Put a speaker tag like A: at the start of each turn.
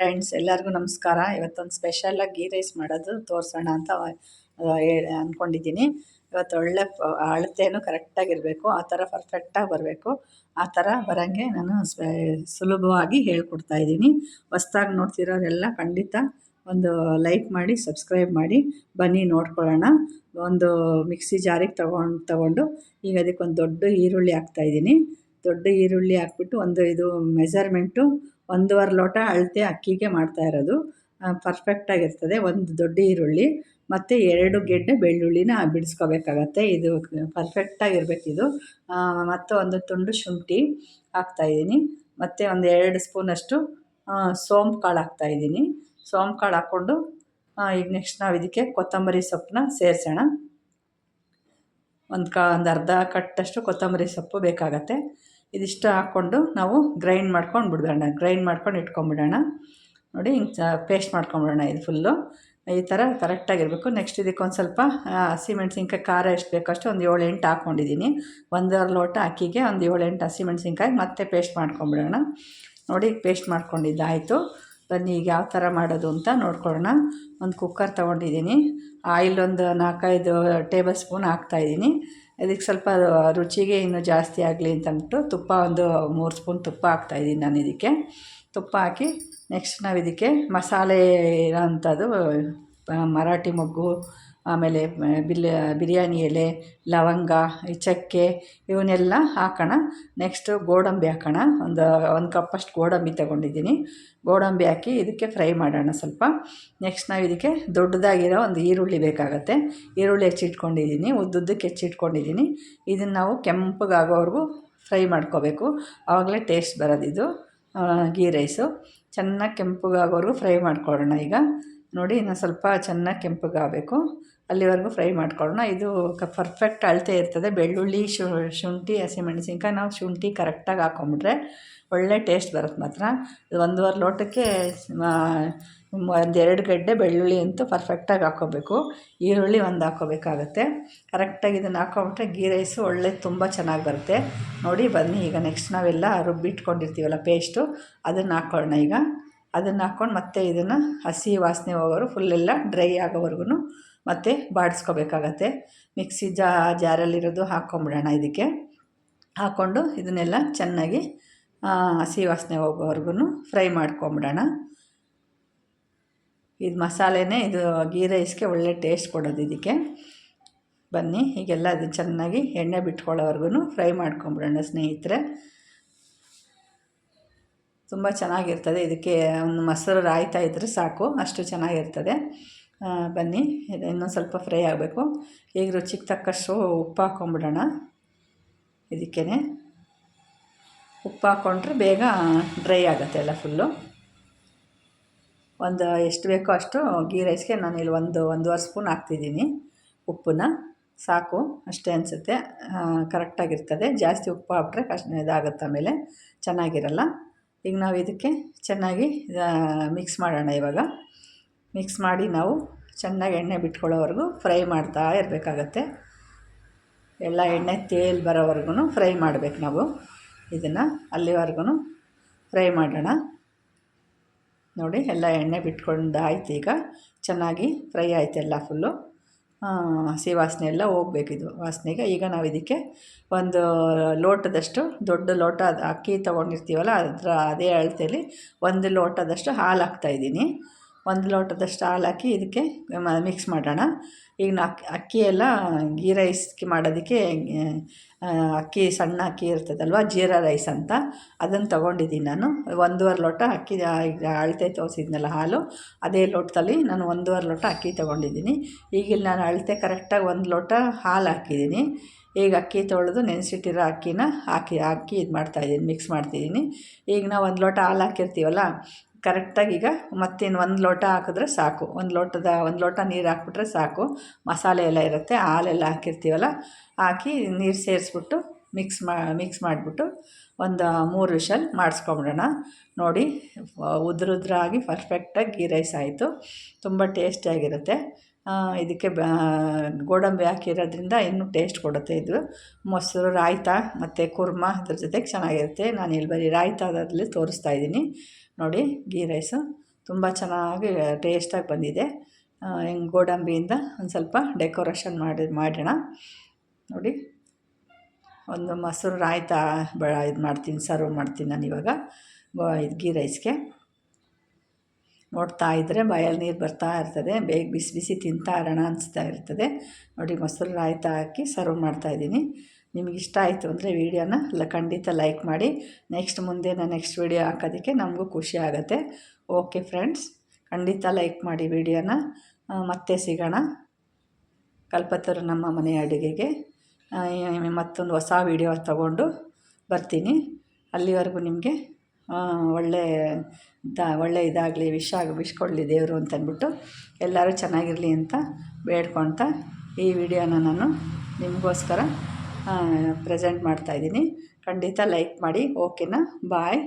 A: Friends, ಎಲ್ಲರಿಗೂ ನಮಸ್ಕಾರ. ಇವತ್ತೊಂದು ಸ್ಪೆಷಲಾಗಿ ಗೀ ರೈಸ್ ಮಾಡೋದು ತೋರಿಸೋಣ ಅಂತ ಅಂದ್ಕೊಂಡಿದ್ದೀನಿ ಇವತ್ತು ಒಳ್ಳೆ ಅಳತೆಯೂ ಕರೆಕ್ಟಾಗಿರಬೇಕು ಆ ಥರ ಪರ್ಫೆಕ್ಟಾಗಿ ಬರಬೇಕು. ಆ ಥರ ಬರೋಂಗೆ ನಾನು ಸುಲಭವಾಗಿ ಹೇಳ್ಕೊಡ್ತಾ ಇದ್ದೀನಿ. ಹೊಸ್ದಾಗಿ ನೋಡ್ತಿರೋರೆಲ್ಲ ಖಂಡಿತ ಒಂದು ಲೈಕ್ ಮಾಡಿ ಸಬ್ಸ್ಕ್ರೈಬ್ ಮಾಡಿ, ಬನ್ನಿ ನೋಡ್ಕೊಳ್ಳೋಣ. ಒಂದು ಮಿಕ್ಸಿ ಜಾರಿಗೆ ತೊಗೊಂಡು ತೊಗೊಂಡು ಈಗ ಅದಕ್ಕೆ ಒಂದು ದೊಡ್ಡ ಈರುಳ್ಳಿ ಹಾಕ್ತಾಯಿದ್ದೀನಿ ದೊಡ್ಡ ಈರುಳ್ಳಿ ಹಾಕ್ಬಿಟ್ಟು ಒಂದು ಇದು ಮೆಸರ್ಮೆಂಟು ಒಂದೂವರೆ ಲೋಟ ಅಳತೆ ಅಕ್ಕಿಗೆ ಮಾಡ್ತಾ ಇರೋದು. ಪರ್ಫೆಕ್ಟಾಗಿರ್ತದೆ ಒಂದು ದೊಡ್ಡ ಈರುಳ್ಳಿ, ಮತ್ತು ಎರಡು ಗೆಡ್ಡೆ ಬೆಳ್ಳುಳ್ಳಿನ ಬಿಡಿಸ್ಕೋಬೇಕಾಗತ್ತೆ. ಇದು ಪರ್ಫೆಕ್ಟಾಗಿರ್ಬೇಕು ಇದು. ಮತ್ತು ಒಂದು ತುಂಡು ಶುಂಠಿ ಹಾಕ್ತಾಯಿದ್ದೀನಿ ಮತ್ತು ಒಂದು ಎರಡು ಸ್ಪೂನಷ್ಟು ಸೋಂಪು ಕಾಳು ಹಾಕ್ತಾಯಿದ್ದೀನಿ ಸೋಂಪು ಕಾಳು ಹಾಕ್ಕೊಂಡು ಈಗ ನೆಕ್ಸ್ಟ್ ನಾವು ಇದಕ್ಕೆ ಕೊತ್ತಂಬರಿ ಸೊಪ್ಪನ್ನ ಸೇರಿಸೋಣ. ಒಂದು ಕ, ಒಂದು ಅರ್ಧ ಕಟ್ಟಷ್ಟು ಕೊತ್ತಂಬರಿ ಸೊಪ್ಪು ಬೇಕಾಗತ್ತೆ. ಇದಿಷ್ಟು ಹಾಕ್ಕೊಂಡು ನಾವು ಗ್ರೈಂಡ್ ಮಾಡ್ಕೊಂಡು ಬಿಡೋಣ ಗ್ರೈಂಡ್ ಮಾಡ್ಕೊಂಡು ಇಟ್ಕೊಂಬಿಡೋಣ. ನೋಡಿ ಹಿಂಗೆ ಪೇಸ್ಟ್ ಮಾಡ್ಕೊಂಬಿಡೋಣ ಇದು ಫುಲ್ಲು ಈ ಥರ ಕರೆಕ್ಟಾಗಿರಬೇಕು ನೆಕ್ಸ್ಟ್ ಇದಕ್ಕೆ ಒಂದು ಸ್ವಲ್ಪ ಹಸಿಮೆಣ್ಸಿನ್ಕಾಯಿ ಖಾರ ಎಷ್ಟು ಬೇಕಷ್ಟು ಒಂದು ಏಳು ಎಂಟು ಹಾಕ್ಕೊಂಡಿದ್ದೀನಿ ಒಂದೂವರೆ ಲೋಟ ಅಕ್ಕಿಗೆ ಒಂದು ಏಳು ಎಂಟು ಹಸಿಮೆಣ್ಸಿನ್ಕಾಯಿ ಮತ್ತೆ ಪೇಸ್ಟ್ ಮಾಡ್ಕೊಂಬಿಡೋಣ. ನೋಡಿ ಪೇಸ್ಟ್ ಮಾಡ್ಕೊಂಡಿದ್ದಾಯಿತು. ಬನ್ನಿ, ಈಗ ಯಾವ ಥರ ಮಾಡೋದು ಅಂತ ನೋಡ್ಕೊಳ್ಳೋಣ. ಒಂದು ಕುಕ್ಕರ್ ತೊಗೊಂಡಿದ್ದೀನಿ. ಆಯಿಲ್ ಒಂದು ನಾಲ್ಕೈದು ಟೇಬಲ್ ಸ್ಪೂನ್ ಹಾಕ್ತಾಯಿದ್ದೀನಿ ಇದಕ್ಕೆ ಸ್ವಲ್ಪ ರುಚಿಗೆ ಇನ್ನೂ ಜಾಸ್ತಿ ಆಗಲಿ ಅಂತ ಅಂದ್ಬಿಟ್ಟು ತುಪ್ಪ ಒಂದು ಮೂರು ಸ್ಪೂನ್ ತುಪ್ಪ ಹಾಕ್ತಾಯಿದ್ದೀನಿ ನಾನು ಇದಕ್ಕೆ. ತುಪ್ಪ ಹಾಕಿ ನೆಕ್ಸ್ಟ್ ನಾವು ಇದಕ್ಕೆ ಮಸಾಲೆ ಇರೋಂಥದ್ದು ಮರಾಠಿ ಮೊಗ್ಗು ಆಮೇಲೆ ಬಿಲ್, ಬಿರಿಯಾನಿ ಎಲೆ, ಲವಂಗ ಚಕ್ಕೆ ಇವನ್ನೆಲ್ಲ ಹಾಕೋಣ. ನೆಕ್ಸ್ಟು ಗೋಡಂಬಿ ಹಾಕೋಣ. ಒಂದು ಒಂದು ಕಪ್ಪಷ್ಟು ಗೋಡಂಬಿ ತೊಗೊಂಡಿದ್ದೀನಿ. ಗೋಡಂಬಿ ಹಾಕಿ ಇದಕ್ಕೆ ಫ್ರೈ ಮಾಡೋಣ ಸ್ವಲ್ಪ. ನೆಕ್ಸ್ಟ್ ನಾವು ಇದಕ್ಕೆ ದೊಡ್ಡದಾಗಿರೋ ಒಂದು ಈರುಳ್ಳಿ ಬೇಕಾಗತ್ತೆ. ಈರುಳ್ಳಿ ಹೆಚ್ಚಿಟ್ಕೊಂಡಿದ್ದೀನಿ ಉದ್ದುದ್ದಕ್ಕೆ ಹೆಚ್ಚಿಟ್ಕೊಂಡಿದ್ದೀನಿ ಇದನ್ನು ನಾವು ಕೆಂಪಗಾಗೋವರೆಗೂ ಫ್ರೈ ಮಾಡ್ಕೋಬೇಕು. ಆವಾಗಲೇ ಟೇಸ್ಟ್ ಬರೋದಿದು. ಗೀ ರೈಸು ಚೆನ್ನಾಗಿ ಕೆಂಪಗಾಗೋವರೆಗೂ ಫ್ರೈ ಮಾಡ್ಕೊಳ್ಳೋಣ ಈಗ. ನೋಡಿ, ಇನ್ನು ಸ್ವಲ್ಪ ಚೆನ್ನಾಗಿ ಕೆಂಪಗಾಗಬೇಕು. ಅಲ್ಲಿವರೆಗೂ ಫ್ರೈ ಮಾಡ್ಕೊಳ್ಳೋಣ. ಇದು ಕ ಪರ್ಫೆಕ್ಟ್ ಅಳತೆ ಇರ್ತದೆ. ಬೆಳ್ಳುಳ್ಳಿ ಶುಂಠಿ, ಹಸಿಮೆಣಸಿನ್ಕಾಯಿ, ನಾವು ಶುಂಠಿ ಕರೆಕ್ಟಾಗಿ ಹಾಕ್ಕೊಂಬಿಟ್ರೆ ಒಳ್ಳೆ ಟೇಸ್ಟ್ ಬರುತ್ತೆ ಮಾತ್ರ. ಒಂದೂವರೆ ಲೋಟಕ್ಕೆ ಒಂದೆರಡು ಗಡ್ಡೆ ಬೆಳ್ಳುಳ್ಳಿ ಅಂತೂ ಪರ್ಫೆಕ್ಟಾಗಿ ಹಾಕೋಬೇಕು ಈರುಳ್ಳಿ ಒಂದು ಹಾಕೋಬೇಕಾಗತ್ತೆ ಕರೆಕ್ಟಾಗಿ ಇದನ್ನು ಹಾಕೊಂಬಿಟ್ರೆ ಗೀ ರೈಸು ಒಳ್ಳೆ, ತುಂಬ ಚೆನ್ನಾಗಿ ಬರುತ್ತೆ. ನೋಡಿ, ಬನ್ನಿ, ಈಗ ನೆಕ್ಸ್ಟ್ ನಾವೆಲ್ಲ ರುಬ್ಬಿಟ್ಕೊಂಡಿರ್ತೀವಲ್ಲ ಪೇಸ್ಟು, ಅದನ್ನು ಹಾಕ್ಕೊಳ್ಳೋಣ ಈಗ. ಅದನ್ನು ಹಾಕ್ಕೊಂಡು ಮತ್ತೆ ಇದನ್ನು ಹಸಿ ವಾಸನೆ ಹೋಗೋರು ಫುಲ್ಲೆಲ್ಲ ಡ್ರೈ ಆಗೋವರೆಗೂ ಮತ್ತೆ ಬಾಡಿಸ್ಕೋಬೇಕಾಗತ್ತೆ. ಮಿಕ್ಸಿ ಜಾ, ಜಾರಲ್ಲಿರೋದು ಹಾಕ್ಕೊಂಬಿಡೋಣ ಇದಕ್ಕೆ. ಹಾಕ್ಕೊಂಡು ಇದನ್ನೆಲ್ಲ ಚೆನ್ನಾಗಿ ಹಸಿ ವಾಸನೆ ಹೋಗೋವರೆಗೂ ಫ್ರೈ ಮಾಡ್ಕೊಂಬಿಡೋಣ. ಇದು ಮಸಾಲೆನೇ, ಇದು ಗೀ ರೈಸ್ಗೆ ಒಳ್ಳೆ ಟೇಸ್ಟ್ ಕೊಡೋದು ಇದಕ್ಕೆ. ಬನ್ನಿ ಹೀಗೆಲ್ಲ ಅದು ಚೆನ್ನಾಗಿ ಎಣ್ಣೆ ಬಿಟ್ಕೊಳ್ಳೋವರೆಗೂ ಫ್ರೈ ಮಾಡ್ಕೊಂಬಿಡೋಣ ಸ್ನೇಹಿತರೆ. ತುಂಬ ಚೆನ್ನಾಗಿರ್ತದೆ. ಇದಕ್ಕೆ ಒಂದು ಮೊಸರು ರಾಯ್ತಾ ಇದ್ದರೆ ಸಾಕು, ಅಷ್ಟು ಚೆನ್ನಾಗಿರ್ತದೆ. ಬನ್ನಿ, ಇದು ಇನ್ನೊಂದು ಸ್ವಲ್ಪ ಫ್ರೈ ಆಗಬೇಕು. ಈಗ ರುಚಿಗೆ ತಕ್ಕಷ್ಟು ಉಪ್ಪು ಹಾಕ್ಕೊಂಬಿಡೋಣ ಇದಕ್ಕೇ ಉಪ್ಪು ಹಾಕ್ಕೊಂಡ್ರೆ ಬೇಗ ಡ್ರೈ ಆಗುತ್ತೆ ಎಲ್ಲ ಫುಲ್ಲು. ಒಂದು ಎಷ್ಟು ಬೇಕೋ ಅಷ್ಟು ಗೀ ರೈಸ್ಗೆ ನಾನು ಇಲ್ಲಿ ಒಂದು, ಒಂದೂವರೆ ಸ್ಪೂನ್ ಹಾಕ್ತಿದ್ದೀನಿ ಉಪ್ಪನ್ನ. ಸಾಕು, ಅಷ್ಟೇ ಅನಿಸುತ್ತೆ. ಕರೆಕ್ಟಾಗಿರ್ತದೆ. ಜಾಸ್ತಿ ಉಪ್ಪು ಹಾಕ್ಬಿಟ್ರೆ ಕಷ್ಟ ಇದಾಗುತ್ತೆ ಆಮೇಲೆ. ಚೆನ್ನಾಗಿರಲ್ಲ. ಈಗ ನಾವು ಇದಕ್ಕೆ ಚೆನ್ನಾಗಿ ಮಿಕ್ಸ್ ಮಾಡೋಣ ಇವಾಗ. ಮಿಕ್ಸ್ ಮಾಡಿ ನಾವು ಚೆನ್ನಾಗಿ ಎಣ್ಣೆ ಬಿಟ್ಕೊಳ್ಳೋವರೆಗೂ ಫ್ರೈ ಮಾಡ್ತಾ ಇರಬೇಕಾಗತ್ತೆ. ಎಲ್ಲ ಎಣ್ಣೆ ತೇಲ್ ಬರೋವರೆಗೂ ಫ್ರೈ ಮಾಡಬೇಕು ನಾವು. ಇದನ್ನು ಅಲ್ಲಿವರೆಗೂ ಫ್ರೈ ಮಾಡೋಣ. ನೋಡಿ ಎಲ್ಲ ಎಣ್ಣೆ ಬಿಟ್ಕೊಂಡು ಆಯ್ತು ಈಗ. ಚೆನ್ನಾಗಿ ಫ್ರೈ ಆಯ್ತು ಎಲ್ಲ ಫುಲ್ಲು ಹಸಿ ವಾಸನೆ ಎಲ್ಲ ಇದು ವಾಸನೆಗೆ. ಈಗ ನಾವು ಇದಕ್ಕೆ ಒಂದು ಲೋಟದಷ್ಟು ದೊಡ್ಡ ಲೋಟ ಅಕ್ಕಿ ತೊಗೊಂಡಿರ್ತೀವಲ್ಲ, ಅದರ ಅದೇ ಅಳತೆಯಲ್ಲಿ ಒಂದು ಲೋಟದಷ್ಟು ಹಾಲು ಹಾಕ್ತಾಯಿದ್ದೀನಿ ಒಂದು ಲೋಟದಷ್ಟು ಹಾಲು ಹಾಕಿ ಇದಕ್ಕೆ ಮಿಕ್ಸ್ ಮಾಡೋಣ. ಈಗ ನಾ ಅಕ್ಕಿ ಎಲ್ಲ ಗೀ ರೈಸ್ಗೆ ಮಾಡೋದಕ್ಕೆ ಅಕ್ಕಿ ಸಣ್ಣ ಅಕ್ಕಿ ಇರ್ತದಲ್ವ, ಜೀರಾ ರೈಸ್ ಅಂತ, ಅದನ್ನು ತೊಗೊಂಡಿದ್ದೀನಿ ನಾನು. ಒಂದೂವರೆ ಲೋಟ ಅಕ್ಕಿ ಈಗ ಅಳತೆ ತೋರಿಸಿದ್ನಲ್ಲ ಹಾಲು, ಅದೇ ಲೋಟದಲ್ಲಿ ನಾನು ಒಂದೂವರೆ ಲೋಟ ಅಕ್ಕಿ ತೊಗೊಂಡಿದ್ದೀನಿ. ಈಗಿಲ್ಲಿ ನಾನು ಅಳತೆ ಕರೆಕ್ಟಾಗಿ ಒಂದು ಲೋಟ ಹಾಲು ಹಾಕಿದ್ದೀನಿ. ಈಗ ಅಕ್ಕಿ ತೊಳೆದು ನೆನೆಸಿಟ್ಟಿರೋ ಅಕ್ಕಿನ ಹಾಕಿ, ಅಕ್ಕಿ ಇದು ಮಾಡ್ತಾಯಿದ್ದೀನಿ ಮಿಕ್ಸ್ ಮಾಡ್ತಿದ್ದೀನಿ. ಈಗ ನಾವು ಒಂದು ಲೋಟ ಹಾಲು ಹಾಕಿರ್ತೀವಲ್ಲ ಕರೆಕ್ಟಾಗಿ ಈಗ ಮತ್ತಿನ್ನು ಒಂದು ಲೋಟ ಹಾಕಿದ್ರೆ ಸಾಕು. ಒಂದು ಲೋಟದ, ಒಂದು ಲೋಟ ನೀರು ಹಾಕ್ಬಿಟ್ರೆ ಸಾಕು. ಮಸಾಲೆ ಎಲ್ಲ ಇರುತ್ತೆ, ಹಾಲೆಲ್ಲ ಹಾಕಿರ್ತೀವಲ್ಲ, ಹಾಕಿ ನೀರು ಸೇರಿಸ್ಬಿಟ್ಟು ಮಿಕ್ಸ್ ಮಾ ಮಿಕ್ಸ್ ಮಾಡಿಬಿಟ್ಟು ಒಂದು ಮೂರು ವಿಷಲ್ ಮಾಡಿಸ್ಕೊಂಬಿಡೋಣ. ನೋಡಿ, ಉದ್ರುದ್ರಾಗಿ ಪರ್ಫೆಕ್ಟಾಗಿ ಗೀ ರೈಸ್ ಆಯಿತು. ತುಂಬ ಟೇಸ್ಟಿಯಾಗಿರುತ್ತೆ ಇದಕ್ಕೆ ಗೋಡಂಬಿ ಹಾಕಿರೋದ್ರಿಂದ ಇನ್ನೂ ಟೇಸ್ಟ್ ಕೊಡುತ್ತೆ ಇದು. ಮೊಸರು, ರಾಯ್ತ ಮತ್ತು ಕುರ್ಮ ಅದ್ರ ಜೊತೆಗೆ ಚೆನ್ನಾಗಿರುತ್ತೆ. ನಾನು ಇಲ್ಲಿ ಬರೀ ರಾಯ್ತದಲ್ಲಿ ತೋರಿಸ್ತಾ ಇದ್ದೀನಿ. ನೋಡಿ ಗೀ ರೈಸು ತುಂಬ ಚೆನ್ನಾಗಿ ಟೇಸ್ಟಾಗಿ ಬಂದಿದೆ. ಹಿಂಗೆ ಗೋಡಂಬಿಯಿಂದ ಒಂದು ಸ್ವಲ್ಪ ಡೆಕೋರೇಷನ್ ಮಾಡಿ, ಮಾಡೋಣ. ನೋಡಿ, ಒಂದು ಮೊಸರು ರಾಯ್ತ ಬ, ಇದು ಮಾಡ್ತೀನಿ, ಸರ್ವ್ ಮಾಡ್ತೀನಿ ನಾನು ಇವಾಗ. ಇದು ಗೀ ರೈಸ್ಗೆ. ನೋಡ್ತಾ ಇದ್ದರೆ ಬಾಯಲ್ಲಿ ನೀರು ಬರ್ತಾ ಇರ್ತದೆ, ಬೇಗ ಬಿಸಿ ಬಿಸಿ ತಿಂತಾ ಇರೋಣ ಅನಿಸ್ತಾ ಇರ್ತದೆ. ನೋಡಿ, ಮೊಸರು ರಾಯ್ತ ಹಾಕಿ ಸರ್ವ್ ಮಾಡ್ತಾಯಿದ್ದೀನಿ ನಿಮಗೆ ಇಷ್ಟ ಆಯಿತು ಅಂದರೆ ವೀಡಿಯೋನ ಅಲ್ಲ ಖಂಡಿತ ಲೈಕ್ ಮಾಡಿ. ನೆಕ್ಸ್ಟ್ ಮುಂದೆ ನಾನು ನೆಕ್ಸ್ಟ್ ವೀಡಿಯೋ ಹಾಕೋದಕ್ಕೆ ನಮಗೂ ಖುಷಿ ಆಗುತ್ತೆ. ಓಕೆ ಫ್ರೆಂಡ್ಸ್, ಖಂಡಿತ ಲೈಕ್ ಮಾಡಿ ವೀಡಿಯೋನ. ಮತ್ತೆ ಸಿಗೋಣ. ಕಲ್ಪತರು ನಮ್ಮ ಮನೆಯ ಅಡುಗೆಗೆ. ಮತ್ತೊಂದು ಹೊಸ ವೀಡಿಯೋ ತಗೊಂಡು ಬರ್ತೀನಿ. ಅಲ್ಲಿವರೆಗೂ ನಿಮಗೆ ಒಳ್ಳೆ ದ, ಒಳ್ಳೆ ಇದಾಗಲಿ ವಿಶ್ ಕೊಡಲಿ ದೇವರು ಅಂತಂದ್ಬಿಟ್ಟು ಎಲ್ಲರೂ ಚೆನ್ನಾಗಿರಲಿ ಅಂತ ಬೇಡ್ಕೊಳ್ತಾ ಈ ವಿಡಿಯೋನ ನಾನು ನಿಮಗೋಸ್ಕರ ಪ್ರೆಸೆಂಟ್ ಮಾಡ್ತಾಯಿದ್ದೀನಿ ಖಂಡಿತ ಲೈಕ್ ಮಾಡಿ. ಓಕೆನಾ ಬಾಯ್